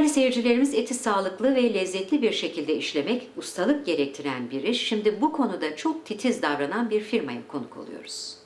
Değerli seyircilerimiz eti sağlıklı ve lezzetli bir şekilde işlemek ustalık gerektiren bir iş. Şimdi bu konuda çok titiz davranan bir firmaya konuk oluyoruz.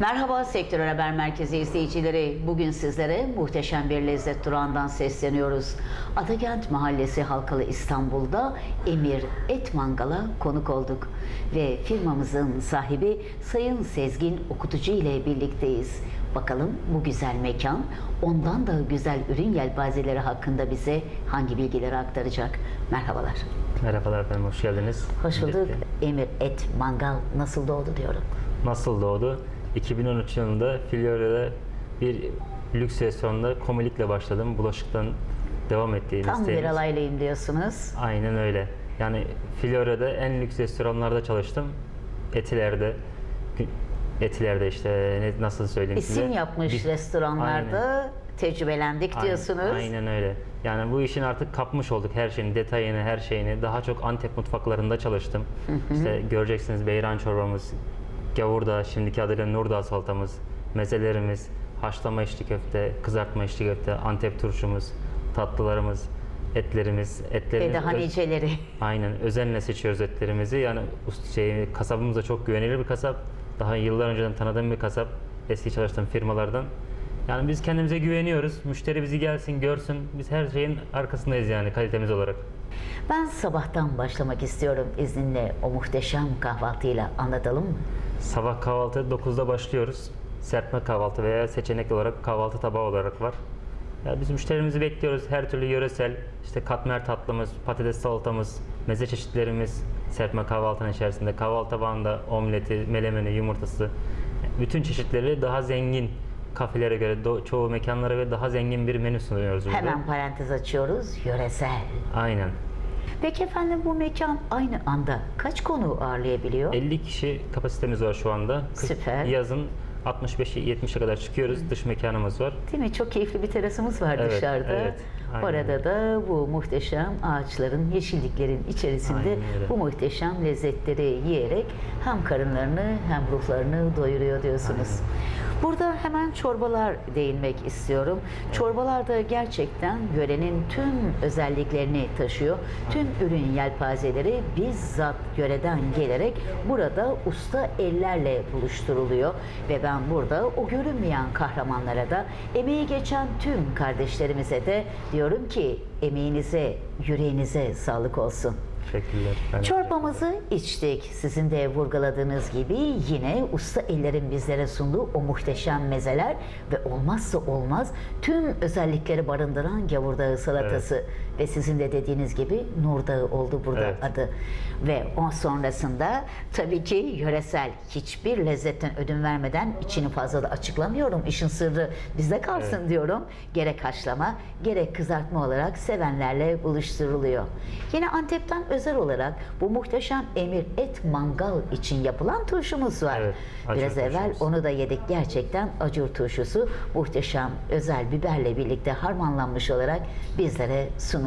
Merhaba Sektör Haber Merkezi izleyicileri. Bugün sizlere muhteşem bir lezzet durağından sesleniyoruz. Adakent Mahallesi Halkalı İstanbul'da Emir Et Mangal'a konuk olduk. Ve firmamızın sahibi Sayın Sezgin Okutucu ile birlikteyiz. Bakalım bu güzel mekan ondan da güzel ürün yelpazeleri hakkında bize hangi bilgileri aktaracak? Merhabalar. Merhabalar efendim, hoş geldiniz. Hoş bulduk. Emir Et Mangal nasıl doğdu diyorum. Nasıl doğdu? 2013 yılında Floria'da bir lüks restoranda komilikle başladım. Bulaşıktan devam ettiğim Tam bir alaylıyım diyorsunuz. Aynen öyle. Yani Floria'da en lüks restoranlarda çalıştım. Etiler'de, Etiler'de işte ne, nasıl söyleyeyim size? İsim yapmış Bir- restoranlarda tecrübelendik Aynen, diyorsunuz. Aynen öyle. Yani bu işin artık kapmış olduk her şeyini, detayını, her şeyini. Daha çok Antep mutfaklarında çalıştım. işte göreceksiniz beyran çorbamız, gavurda, şimdiki adıyla Nurdağ salatamız, mezelerimiz, haşlama içli köfte, kızartma içli köfte, Antep turşumuz, tatlılarımız, etlerimiz, etlerimiz. Ve de öz- haniceleri. Aynen özenle seçiyoruz etlerimizi. Yani şey, kasabımız da çok güvenilir bir kasap. Daha yıllar önceden tanıdığım bir kasap. Eski çalıştığım firmalardan. Yani biz kendimize güveniyoruz. Müşteri bizi gelsin, görsün. Biz her şeyin arkasındayız yani kalitemiz olarak. Ben sabahtan başlamak istiyorum izninle o muhteşem kahvaltıyla anlatalım mı? Sabah kahvaltı 9'da başlıyoruz. Serpme kahvaltı veya seçenek olarak kahvaltı tabağı olarak var. Ya biz müşterimizi bekliyoruz. Her türlü yöresel, işte katmer tatlımız, patates salatamız, meze çeşitlerimiz serpme kahvaltının içerisinde. Kahvaltı tabağında omleti, melemeni, yumurtası. Bütün çeşitleri daha zengin kafelere göre, do- çoğu mekanlara göre daha zengin bir menü sunuyoruz burada. Hemen parantez açıyoruz. Yöresel. Aynen. Peki efendim bu mekan aynı anda kaç konu ağırlayabiliyor? 50 kişi kapasitemiz var şu anda. Kış- Süper. Yazın 65-70'e kadar çıkıyoruz. Dış mekanımız var. Değil mi? Çok keyifli bir terasımız var Evet, dışarıda. evet. Aynen Orada da bu muhteşem ağaçların, yeşilliklerin içerisinde Aynen bu muhteşem lezzetleri yiyerek hem karınlarını hem ruhlarını doyuruyor diyorsunuz. Burada hemen çorbalar değinmek istiyorum. Çorbalar da gerçekten yörenin tüm özelliklerini taşıyor. Tüm ürün yelpazeleri bizzat yöreden gelerek burada usta ellerle buluşturuluyor. Ve ben burada o görünmeyen kahramanlara da emeği geçen tüm kardeşlerimize de diyorum ki emeğinize, yüreğinize sağlık olsun. Teşekkürler. Ben Çorbamızı içtik. Sizin de vurguladığınız gibi yine usta ellerin bizlere sunduğu o muhteşem mezeler ve olmazsa olmaz tüm özellikleri barındıran gavurdağı salatası ve sizin de dediğiniz gibi Nur Dağı oldu burada Evet. adı. Ve on sonrasında tabii ki yöresel hiçbir lezzetten ödün vermeden içini fazla da açıklamıyorum. İşin sırrı bizde kalsın diyorum. Gerek haşlama gerek kızartma olarak sevenlerle buluşturuluyor. Yine Antep'ten özel olarak bu muhteşem emir et mangal için yapılan turşumuz var. Evet, Biraz evvel turşumuz. onu da yedik. Gerçekten acur turşusu muhteşem özel biberle birlikte harmanlanmış olarak bizlere sunuluyor.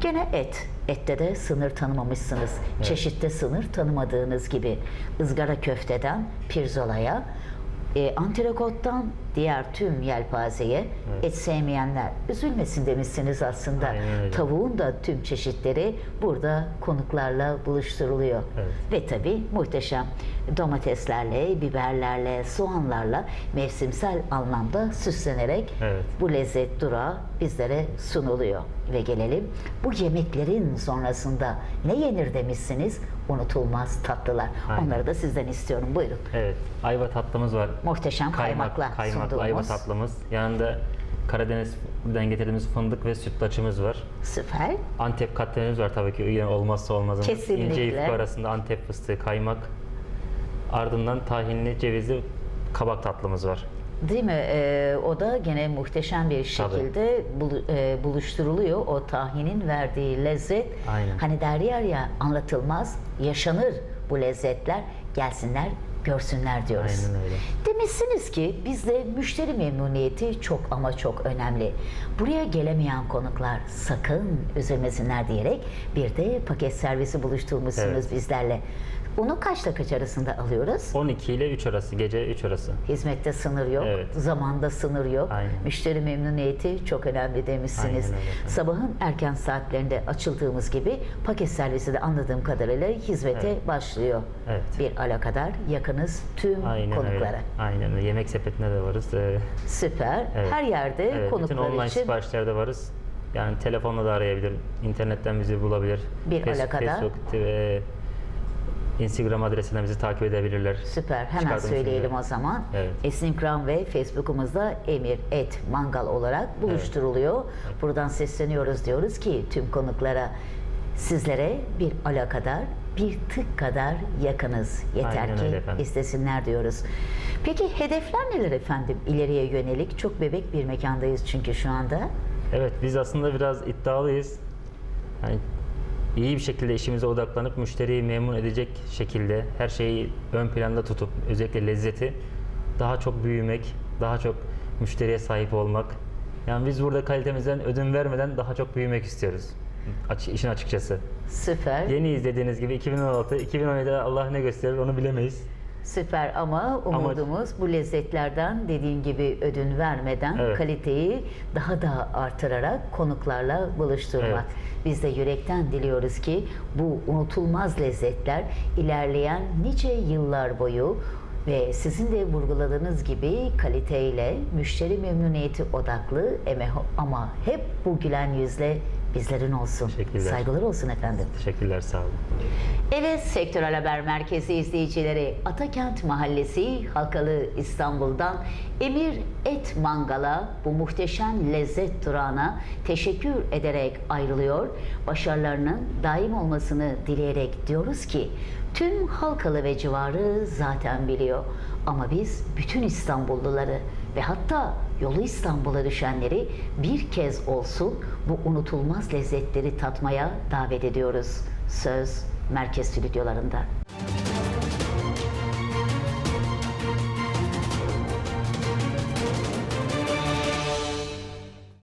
Gene et. Ette de sınır tanımamışsınız. Çeşitte sınır tanımadığınız gibi. ızgara köfteden pirzolaya, e, antrikottan diğer tüm yelpazeye et sevmeyenler üzülmesin demişsiniz aslında. Tavuğun da tüm çeşitleri burada konuklarla buluşturuluyor. Evet. Ve tabii muhteşem domateslerle, biberlerle, soğanlarla mevsimsel anlamda süslenerek Evet. bu lezzet durağı bizlere sunuluyor. Ve gelelim bu yemeklerin sonrasında ne yenir demişsiniz? Unutulmaz tatlılar. Aynen. Onları da sizden istiyorum. Buyurun. Evet, ayva tatlımız var. Muhteşem kaymakla kaymaklı sunduğumuz. ayva tatlımız. Yanında Karadeniz'den getirdiğimiz fındık ve sütlaçımız var. Süper. Antep katmerimiz var tabii ki olmazsa olmazımız. Kesinlikle. İnce yufka arasında Antep fıstığı, kaymak. Ardından tahinli, cevizli kabak tatlımız var. Değil mi? Ee, o da gene muhteşem bir şekilde bulu- e, buluşturuluyor. O tahinin verdiği lezzet. Aynen. Hani derler ya anlatılmaz, yaşanır bu lezzetler. Gelsinler, görsünler diyoruz. Aynen öyle. Demişsiniz ki bizde müşteri memnuniyeti çok ama çok önemli. Buraya gelemeyen konuklar sakın üzülmesinler diyerek bir de paket servisi buluşturmuşsunuz Evet. bizlerle. Unu kaçla kaç arasında alıyoruz? 12 ile 3 arası, gece 3 arası. Hizmette sınır yok, Evet. zamanda sınır yok. Aynen. Müşteri memnuniyeti çok önemli demişsiniz. Aynen efendim. Sabahın erken saatlerinde açıldığımız gibi paket servisi de anladığım kadarıyla hizmete Evet. başlıyor. Evet. Bir alakadar yakınız tüm Aynen konuklara. öyle. Aynen öyle. Yemek sepetinde de varız. Ee, Süper. Evet. Her yerde evet, bütün konuklar online için siparişlerde varız. Yani telefonla da arayabilir, internetten bizi bulabilir. Bir Face- alakadar. Facebook, Instagram adresinden bizi takip edebilirler. Süper. Hemen Çıkardığımız söyleyelim ürünleri. o zaman. Evet. Instagram ve Facebook'umuzda Emir Et Mangal olarak buluşturuluyor. Buradan sesleniyoruz diyoruz ki tüm konuklara sizlere bir alakadar, bir tık kadar yakınız. Yeter Aynen ki istesinler diyoruz. Peki hedefler neler efendim ileriye yönelik? Çok bebek bir mekandayız çünkü şu anda. Evet, biz aslında biraz iddialıyız. Yani iyi bir şekilde işimize odaklanıp müşteriyi memnun edecek şekilde her şeyi ön planda tutup özellikle lezzeti daha çok büyümek, daha çok müşteriye sahip olmak. Yani biz burada kalitemizden ödün vermeden daha çok büyümek istiyoruz. Aç, işin açıkçası. Süper. Yeni izlediğiniz gibi 2016, 2017'de Allah ne gösterir onu bilemeyiz. Süper ama umudumuz bu lezzetlerden dediğin gibi ödün vermeden Evet. kaliteyi daha da artırarak konuklarla buluşturmak. Evet. Biz de yürekten diliyoruz ki bu unutulmaz lezzetler ilerleyen nice yıllar boyu ve sizin de vurguladığınız gibi kaliteyle, müşteri memnuniyeti odaklı ama hep bu gülen yüzle bizlerin olsun. Saygılar olsun efendim. Teşekkürler, sağ olun. Evet Sektörel Haber Merkezi izleyicileri Atakent Mahallesi Halkalı İstanbul'dan Emir Et Mangal'a bu muhteşem lezzet durağına teşekkür ederek ayrılıyor. Başarılarının daim olmasını dileyerek diyoruz ki tüm Halkalı ve civarı zaten biliyor. Ama biz bütün İstanbulluları ve hatta yolu İstanbul'a düşenleri bir kez olsun bu unutulmaz lezzetleri tatmaya davet ediyoruz. Söz merkez stüdyolarında.